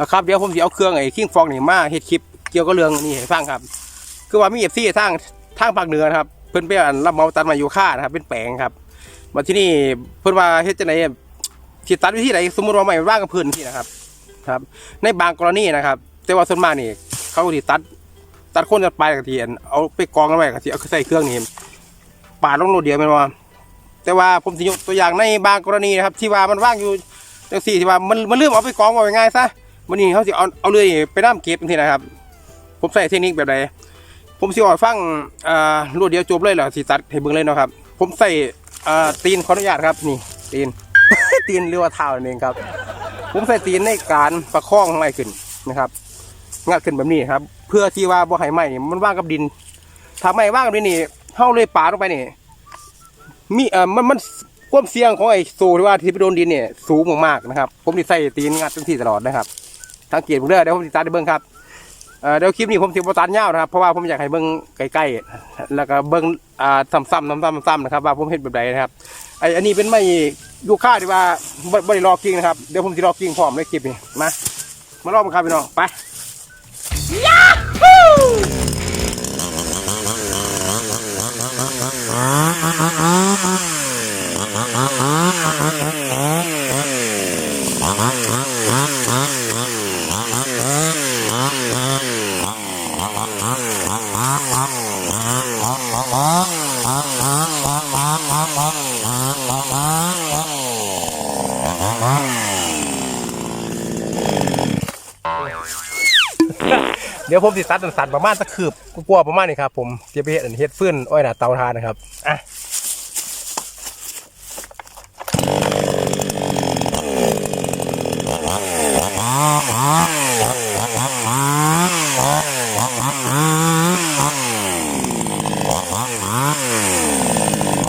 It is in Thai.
นะครับเดี๋ยวผมจะเอาเครื่องไอ้คิงฟองนี่มาเฮ็ดคลิปเกี่ยวกับเรื่องนี้ให้ฟังครับ คือว่ามีเอฟซีทางทางภาคเหนือนะครับ เพิ่นไปอันรับเมาตัดมาอยู่ค่านะครับ เป็นแปลงครับมาที่นี่เพิ่นว่าเฮ็ดจังไดสิตัดวิธีไหนสมมุติว่าไม่ว่างกับพื้นที่นะครับ ครับ ในบางกรณีนะครับ แต่ว่าส่วนมากนี่เขาสิตัดตัดคนตัดปลายกระเทียนเอาไปกองกันไว้กระเทียนเอาใส่เครื่องนี่ปาดลงโลดเดียวม่นว่าแต่ว่าผมสิยกตัวอย่างในบางกรณีนะครับ ที่ว่ามันว่างอยู่จังสี่ที่ว่ามันมันลืมเอาไปกองไว้ง่ายซะ วันนี้เขาสิเอาเอาเลยไปน้ำเก็บจังซี่นะครับ ผมใส่เทคนิคแบบใดผมสิออกฟังอ่ารวดเดียวจบเลยเหรอสิตัดให้เบิ่งเลยเนาะครับ ผมใส่อ่าตีนขออนุญาตครับนี่ตีน ตีนหรือว่าเท้านั่นเองครับ ผมใส่ตีนในการประคองไม้ขึ้นนะครับงัดขึ้นแบบนี้ครับ เพื่อที่ว่าบ่ให้ไม้นี่มันว่างกับดินถ้าไม้ว่างกับดินนี่เฮาเลยป่าลงไปนี่มีเอ่อมันมันความเสี่ยงของไอ้สูที่ว่าที่ไปโดนดินเนี่ยสูงมากๆนะครับ ผมสิใส่ตีนงัดทั้งที่ตลอดนะครับ ทางเกียรติผมเด้อเดี๋ยวผมสิตัดให้เบิ่งครับเดี๋ยวคลิปนี้ผมสิบ่ตัดยาวนะครับเพราะว่าผมอยากให้เบิ้งใกล้ๆแล้วก็เบิ้งอ่าซ้ำๆซ้ำๆซ้ำๆนะครับว่าผมเห็นแบบไหนนะครับไออันนี้เป็นไม่ยูคาที่ว่าบ่บ่ได้รอกิ้งนะครับเดี๋ยวผมสิรอกิ้งพร้อมเลยคลิปนี้มามาลองกันครับพี่น้องไป เดี๋ยวผมสิตัดสันๆประมาณสักคืบกลัวประมาณนี้ครับผมเดี๋ยวไปเห็ดอันเฮ็ดฟื้นอ้อยหน้าเตาทานนะครับอะ